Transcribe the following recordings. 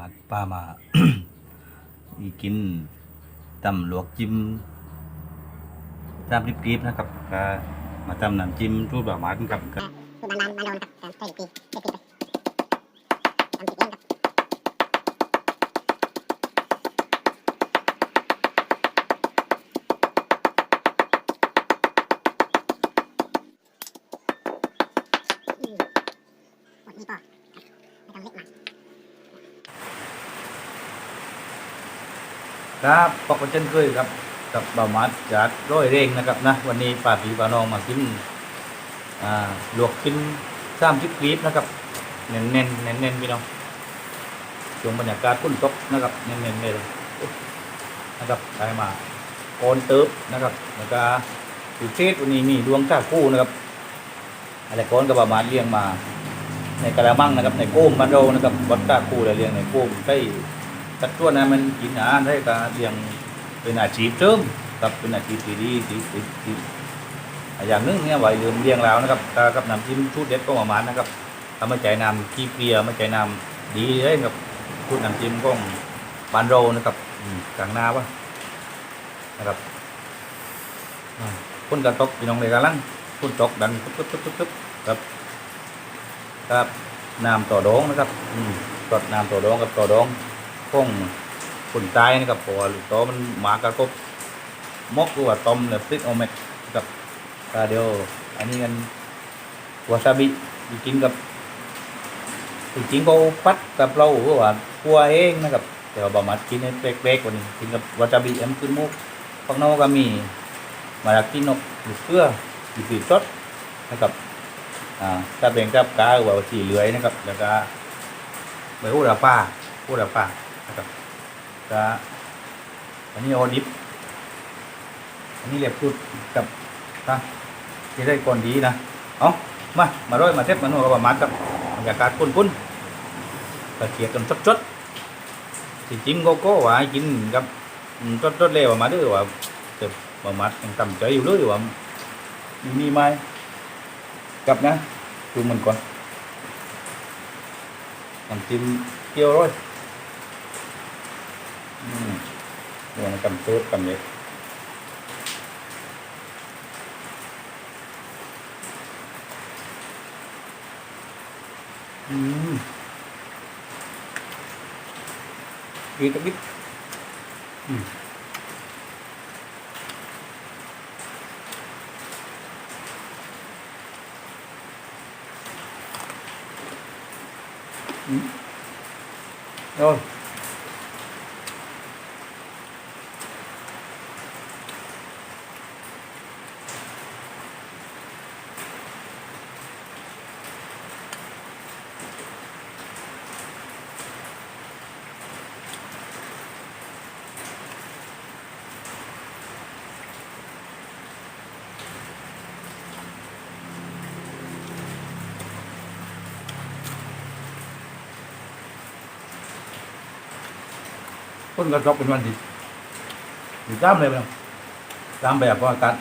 มาป้ามาอีกินตำลวกจิ้มตำริบๆนะครับก็มาตำน้ำจิ้มทูดบะหมาดกับกับคือบานบานบาโดนครับใส่ปีใส่ปีไปทำติดเองครับ ครับปกติเช่นเคยครับ กับบะมาดจากร้อยเร่งนะครับนะวันนี้ป้าผีป้าน้องมากินอ่าลวกกินสามชิปกรีบนะครับเน้นเน้นเน้นเน้นพี่น้องช่วงบรรยากาศคุ้นตกนะครับเน้นเน้นเลยนะครับได้มาโอนเติบนะครับแล้วก็อยู่เทศวันนี้มีดวงจ้าคู่นะครับอะไรก้อนกับบะมาดเลี้ยงมา ในกระมังนะครับ ในโก้มบ้านเรานะครับวัดจ้าคู่เลยเลี้ยงในโก้มใกล้ ตัดตัวนะมันกินอาหารได้ก็เลี้ยงเป็นอาชีพเติมกับเป็นอาชีพที่ดีที่ที่อย่างนึงเนี่ยไว้ลืมเลี้ยงแล้วนะครับก็กับน้ำจิ้มชุดเด็ดก็ประมาณนะครับถ้าไม่ใจน้ำขี้เปียม่ใจน้ำดีเลยครับชุดน้ำจิ้มก็บานโรนะครับกลางหน้าวะนะครับอ่นกันตกพี่น้องเลยกันลังคนตกดันตุ๊บตุ๊บตุ๊บตุ๊บครับครับน้ำต่อดองนะครับอืมกดน้ำต่อดองกับต่อดอง คงคนตายนะครับเพราะว่าลูกโตมันหมากระกบมกหรือว่าต้มเนี่ยพริกเอาเม็ดกับกาเดียวอันนี้กันวาซาบิกินกับจริงๆเขาปัดกับเราหรือว่าคั่วเองนะครับแต่ว่าบะมัดกินให้เป๊กๆกว่านี้กินกับวาซาบิเอ็มขึ้นมุกฟักนอกก็มีมาลักกินนกลูกเกลืออยู่ปีสดนะครับอ่าถ้าเป็นกับกาหรือว่าสีเหลือยนะครับ แล้วก็ใบหูดาฟ้าพูดแบบป่า นะครับจะอันนี้โอดิฟอันนี้เรียบพูดกับนะที่ได้ก่อนดีนะเอามา มาด้วยมาเทปมาโน่กับมาณกับบรรยากาศคุ้นๆตะเกียบกันจดๆที่จริงโกโก้ว่าให้กินกับจดๆเลวมาด้วยว่าแต่ประมาณยังต่ำใจอยู่เลยว่ามีไหมกับนะดูมันก่อนน้ำจิ้มเกี่ยว rồi ừ. మనం cầm commit eat a bit mm. Mm. rồi คนก็ช็อกเป็นวันดีอยู่ตามเลยนะตามแบบว่าการ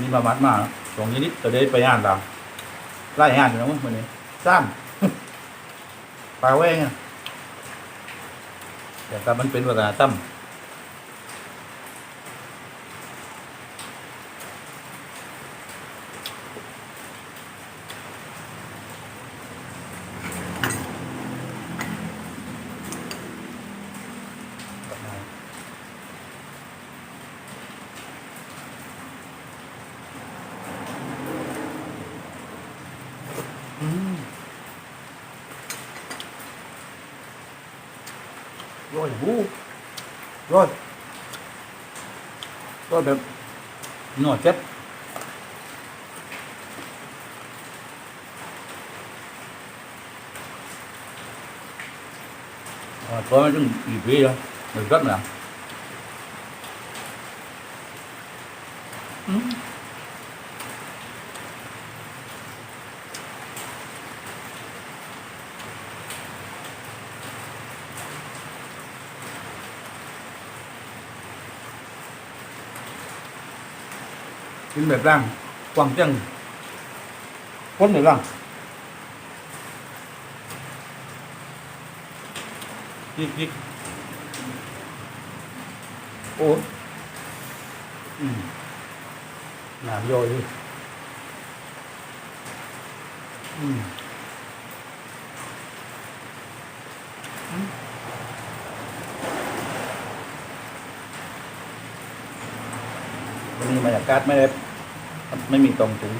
นี่มามาดมาสองนิดจะได้ไปงานตามไล่งานอยู่นะมังวันนี้ซ้ำปลาแว้งแต่ถ้ามันเป็นวัฒนธรรมร่อยบู ร่อยร่อยแบบหน่อเจ็บ à, có mấy cái gì phí đâu mình rất là ừ. กิ นแบบร่างกวางเจังพ้นหรือยังยิกยิกโอ้อืมหนามโยยอืมมวันนี้บรรยากกาศไม่ได้ ไม่มีตรงถึง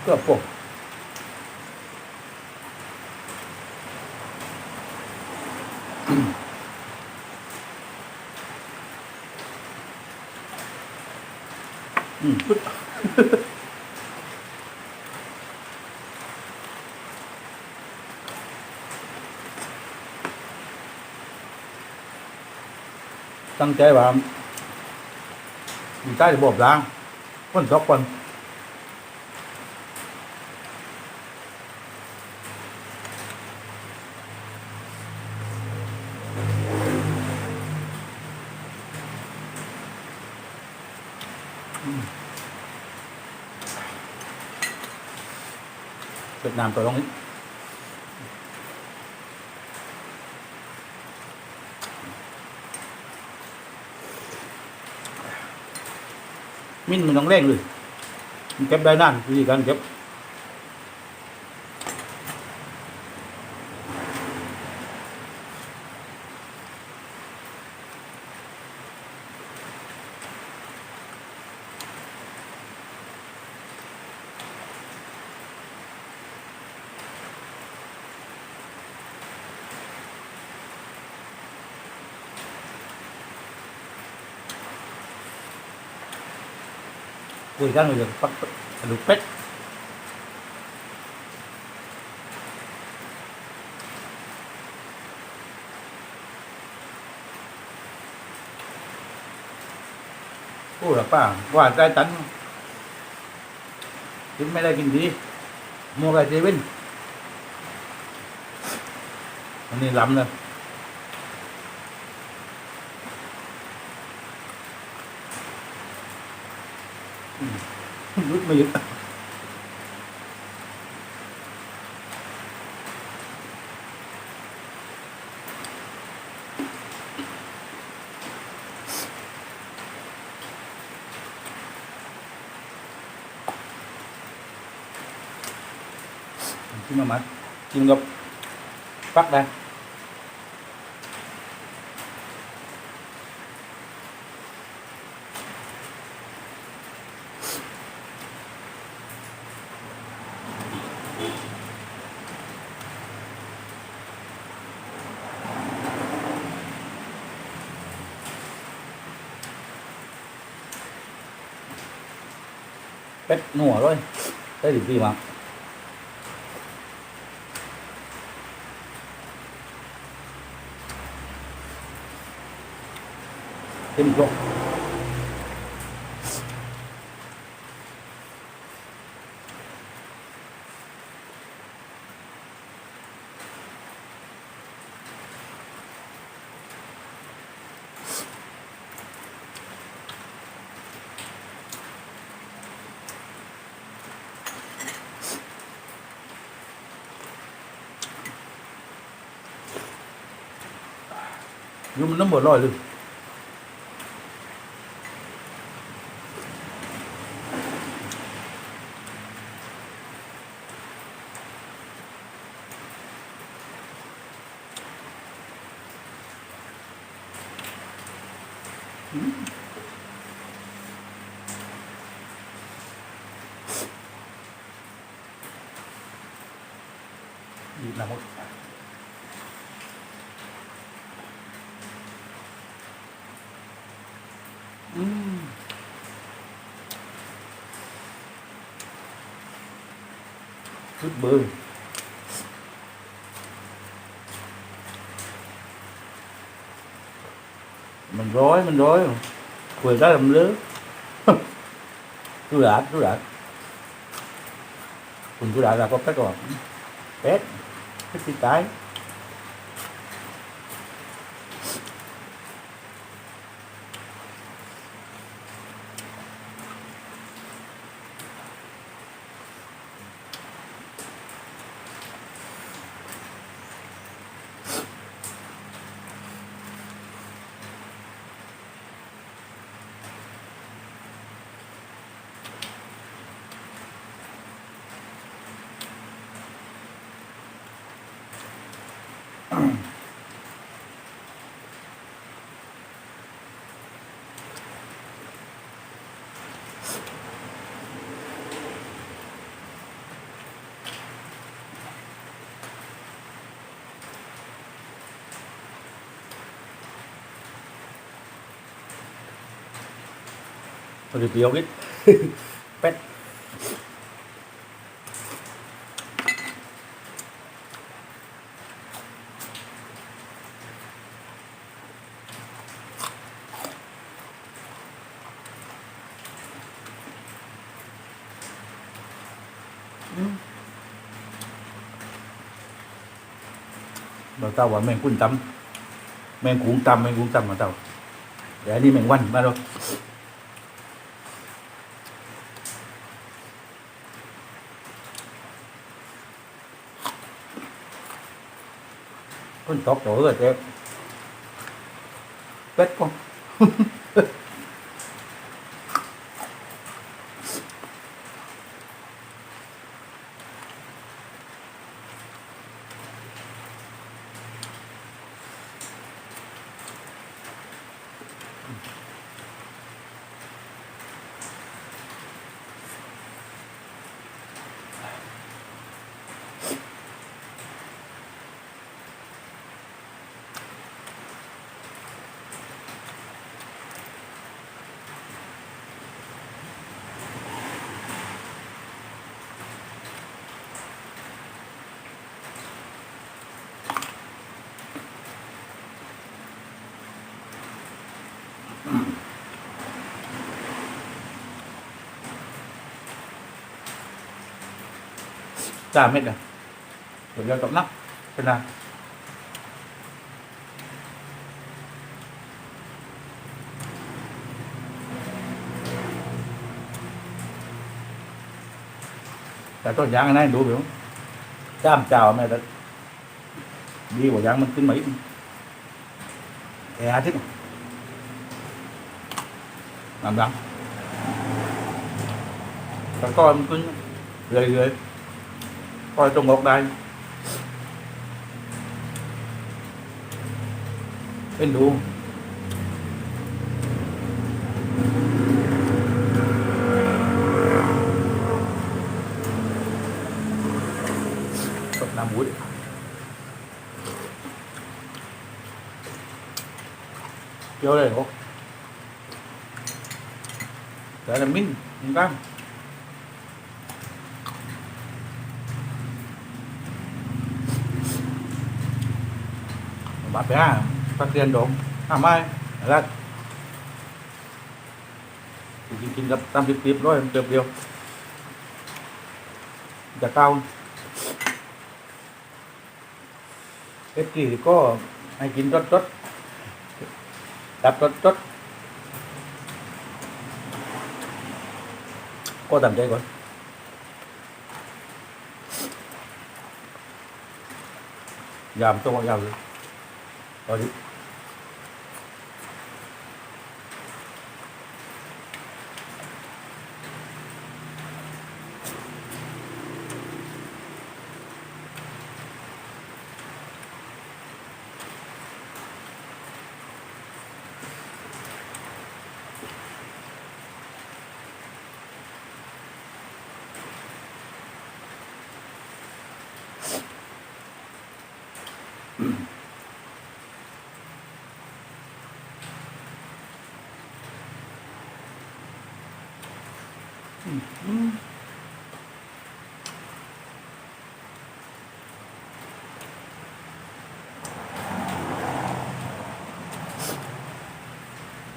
เพื่อพวก อืมปึ๊บตั้งใจว่าอยู่ใต้ระบบล้างคนสองคน เวียดนามตัวลงนี้มิ้นมันต้องเร่งเลยมันเก็บได้านวิธีการเก็บคุยกันเรื่องปักกระดูกเป็ดพูดหรอป้าว่าใจตันกินไม่ได้กินดีโมัวไปเซเว่นอันนี้ล้ำเลย ไม่หยุดกินมามัดกินกับฟักได้ หนัวเลยได้ดีดีมากเต็มครบ ยุ่มันน้ำบดร้อยเลย phút bơi mình rối mình rối. Quỳ đó làm lớn tôi đã tôi đã quỳ tôi đã là có cái còn pet, cái tay. Cái พอดีเปรี้ยวนิดเป็ดอืมเราเต้าว่าแมงกุ้นตำแมงกุ้งตำแมงกุ้งตำมาเต้าเดี๋ยวอันนี้แมงวันมาเรา คนตกโดดเลยเจ๊เป็ดก็ 3 mét này chiều dài cộng 5 phần 5 แต่ต้นยางนั่นดูเดี๋ยวจ้ามเจ้าแม่แต่ดีกว่ายางมันขึ้นมาอีกแอร์ทิ้งลำลังตะก้อนมันขึ้นเรื่อยๆ coi trong một đây. Bên luôn cộng năm muối vô đây không để làm minh không cam bà bé phát tiền đồ à mai là กินกินกับตามติบๆร้อยเดียวเดียวจะเก้าเอฟกี่ก็ให้กินรสรสดับรสรสก็ทำใจก่อนยามต้องยาวเลย Rồi đi.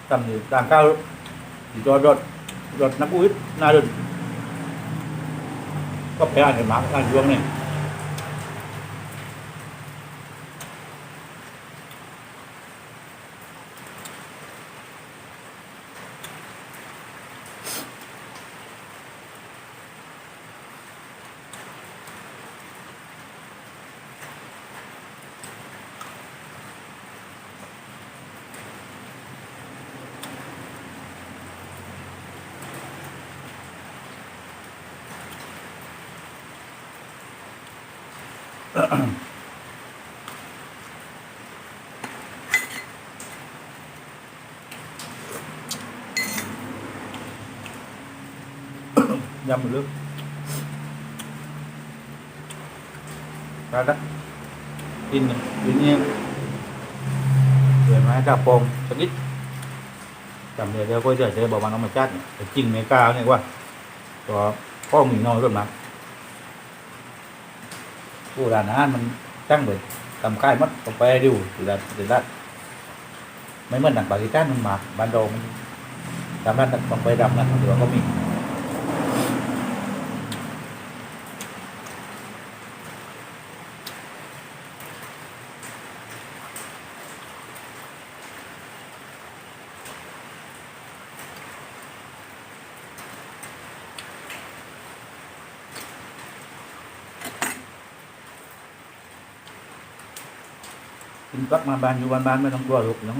ตำหนิต่างก้าวดีดอดรถรถน้ำอุ้ยนาดุนก็ไปอ่านเห็นมาอ่านดวงเนี่ย ยำมันลึกไปละกินกินนี่เดี๋ยวมาให้กาปองสักนิดจำเดี๋ยวเดี๋ยวก็จะเจอบอกมันเอามาจัดแต่จริงเมกาเนี่ยว่าตัวพ่อมีน้อยรุ่นมาผู้ร้านอาหารมันตั้งเลยทำค่ายมัดต้อไปดูหรือหรือละไม่เหมือนหนังปากีสถานมันมาบ้านเรามันทำร้นต้องไปดำนะเดี๋ยวก็มี กินปักมาบ้านอยู่บ้านบ้านไม่ต้องกลัวหรอกเนาะ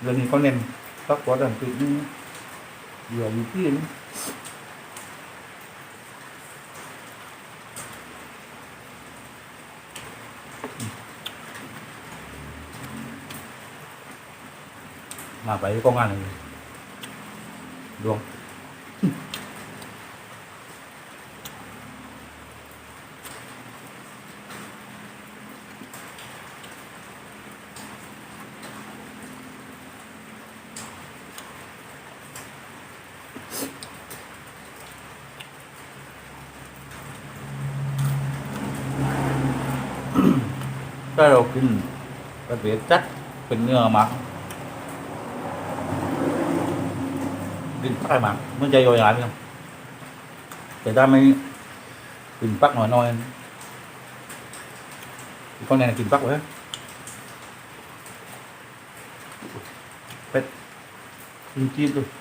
เรื่องนี้เขาเน้นปักกอดอันติดนี่อยู่อยู่ที่นี่มาไปก็งานเลยดวง ถ้าเรากินกระเทียมจัดเป็นเนื้อหมักกินปักหมักมันจะย่อยหลายไหมครับแต่ถ้าไม่กินปักหน่อยน่อย con này là กินปักไว้เป็ดกินจีนดูตัวล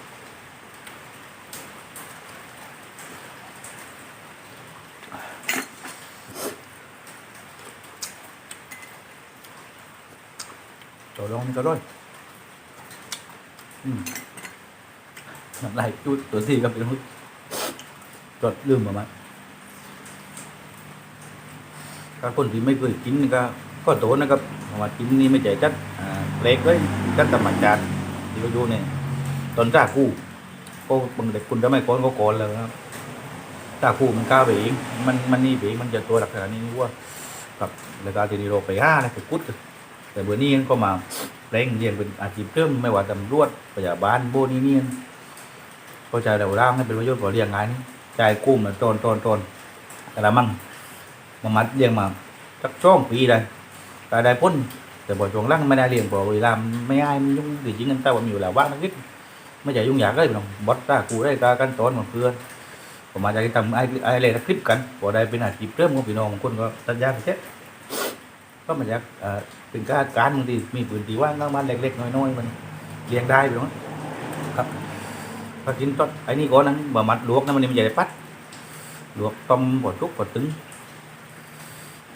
งนี่ก็ด้วยอืมน้ำลายจุดตัวสี่ก็เป็นหุ้จดลืมประมาณถ้าคนที่ไม่เคยกินนี่ก็ก็โตนะครับเพราะว่ากินนี่ไม่ใจจัดเล็กเลยจัดธรรมชาติที่เขาดูเนี่ยตอนจ้าคู่ก็บางเด็กคุณจะไม่ก้อนก็ก้อนแล้วนะครับจ้าคู่มันก้าวไปเองมันมันนี่ไปเองมันจะตัวหลักขนาดนี้ว่ากับรายการทีนีโรไปห้านะไปกุดแต่เบอร์นี้ก็มา เร่งเรียนเป็นอาชีพเพิ่มไม่ว่าตำรวจพยาบาลโบนี่นี่เข้าใจเราร่างให้เป็นประโยชน์กว่าเรียงงานนี้จ่ายกุ้มตอนตอนตอนกระมังมามัดเลี้ยงมาสักช่องปีเลยตาได้พ้นแต่บ่ช่วงล่างไม่ได้เลี้ยงบ่เวลาไม่ง่ายมันยุ่งจริงๆกันแต่ว่ามีเวลาว่างนิดไม่ใช่ยุ่งยากเลยน้องบอสตากูได้การกันตอนของเพื่อนผมมาจะทำไอ้ไอ้อะไรคลิปกันพอได้เป็นอาชีพเริ่มของพี่น้องคนก็ตัดยากแค่ ก็มาจากเอ่อถึงการการบางทีมีปืนตีว่างบ้านเล็กๆน้อยๆมันเลี้ยงได้ไปมั้งครับก็กินต้นไอ้นี่ก่อนนั้นบะมัดลวกนะมันนี่มันใหญ่ปัดลวกต้มบดทุกบดตึง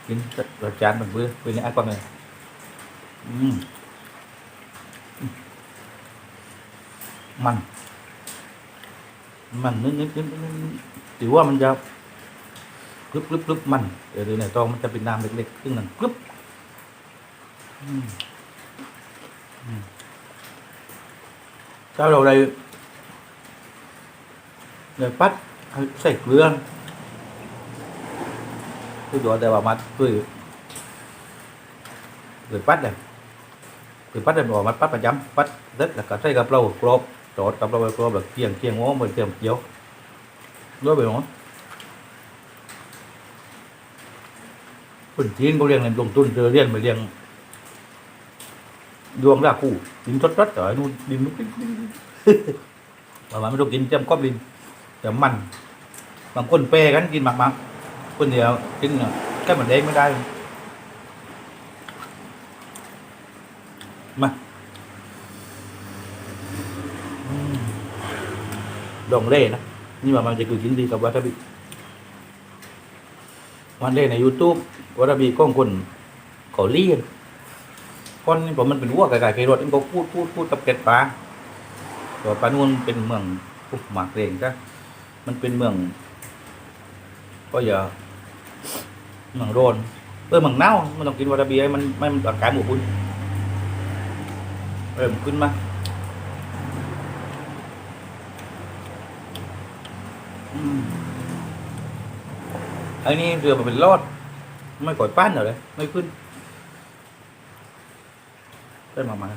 กินรสจานมันเบื่อเป็นไอ้ก่อนเลยอืมมัน มันนิดนิดนิดถือว่ามันจะกรึบกรึบกรึบมันเดี๋ยวในตองมันจะเป็นน้ำเล็กๆซึ่งนั่นกรึบ อืมอืมถ้าเราได้ได้ปัดใส่เกลือคือตัวแต่ว่ามัดคือคือปัดเลยคือปัดเลยบอกมัดปัดประจำปัดเด็ดแล้วก็ใส่กับเรากรอบจอดกับเรากรอบแบบเกียงเกียงง้อเหมือนเกียงเกี๊ยวด้วยไปหรอคนจีนเขาเรียกเงินลงทุนเจอเรียนไปเรียง ดวงราคูดินทดรดต่อยนู่นดินนุ๊กดิ๊กดิ๊กดิ๊กประมาณไม่ต้องกินเต็มกอบดินแต่มันบางคนเปย์กันกินมากๆคนเดียวกินแค่เหมือนเด้งไม่ได้มาดองเล่นะ นี่ว่ามันจะคือกินดีกับวาทบิวันเล่ใน YouTube วาทบิก้องคนเขาเลียน คนผมมันเป็นวัวไก่ไก่รถมันก็พูดพูดพูดกับเกล็ดปลาตัวปานูนเป็นเมืองปุ๊บหมากเรงก็มันเป็นเมืองก็อย่าเมืองโรนเออเมืองเน่ามันต้องกินวาตาเบียมันไม่มันอากาศหมูคุณเออมขึ้นมาอันนี้เรือมันเป็นรอดไม่ก่อยปั้นเหรอเลยไม่ขึ้น แต่มามา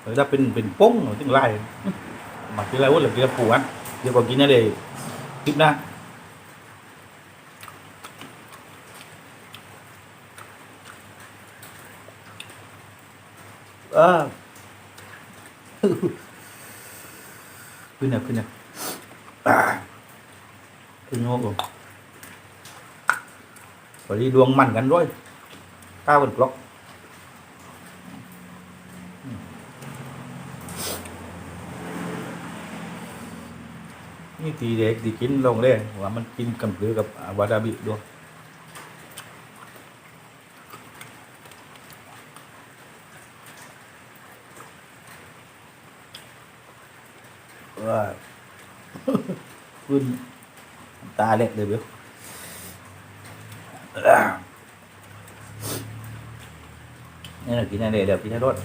แต่ถ้าเป็นเป็นป้งหรือถึงไรมาที่ไรว่าเหลือกินปูอะเดี๋ยวก่อนกินนี่เลยคลิปหน้าเออขึ้นนะขึ้นนะขึ้นงอก่อนพอดีดวงมันกันด้วยข้าวเป็นกลอก นี่ทีเด็กที่กินลงเลยว่ามันกินกับหรือกับวาดาบิด้วยว่าขึ้นตาเล็กเลยเบี้ยนี่เรากินอะไรเดี๋ยวกินให้รส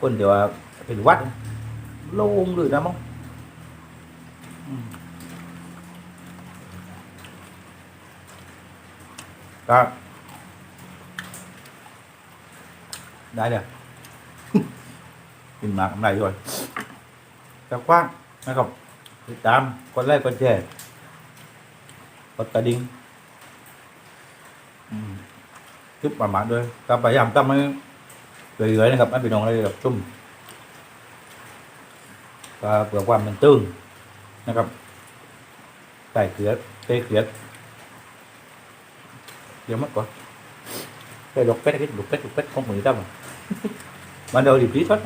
คนเดี๋ยวว่าเป็นวัดโล่งเลยนะมั้งก็ได้เลยกินหมากกำไรด้วยจะกว้างนะครับติดตามค นแรกคนแชร์กดกระดิ่งอืมคลิปประมาณด้วยก็พยายามทำให้เรื่อยๆนะครับไม่เป็นน้องอะไรแบบชุ่มก็เพื่อความมันตื้น นะครับใส่เกลือเตะเกลือ giờ mất rồi cái đục pet cái đục pet đục pet không mười tâm à ban đầu thì trí thoát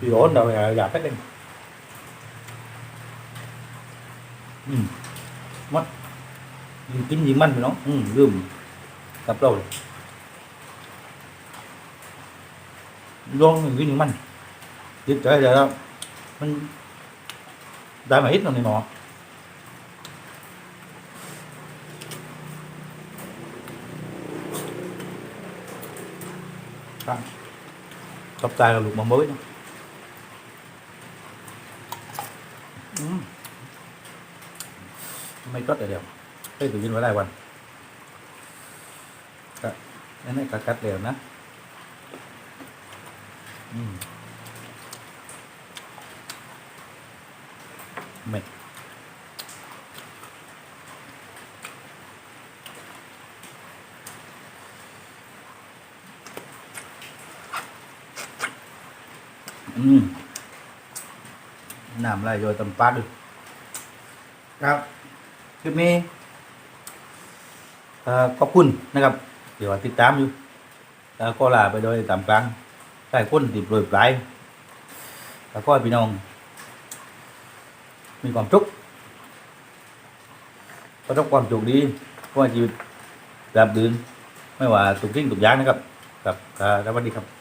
thì ổn đâu là giả pet lên ừ. mất nhìn kính nhìn manh của nó ừ, gươm tập đầu rồi luôn nhìn kính nhìn manh tiếp tới giờ đó mình đã mà ít rồi này nọ ครับชอบใจกับลูกมะม่วงนะอืมไม่ก็แต่เดียวเฮ้ยถึงกินไว้ได้วันก็นั่นนี่ก็กัดเดียวนะ มเม็ดอืมน้ำไหลโยตำปลาดูครับคลิปนี้ขอบคุณนะครับ เดี๋ยวติดตามอยู่แล้วก็ลาไปโดยตามกลางใต้คนติดโรยปลายแล้วก็พี่น้อง มีความทุกขประสบความสุขดีเพราะชีวิตราบรื่นไม่ว่าทุกสิ่งทุกย่างนะครับครับ ครับสวัสดีครับ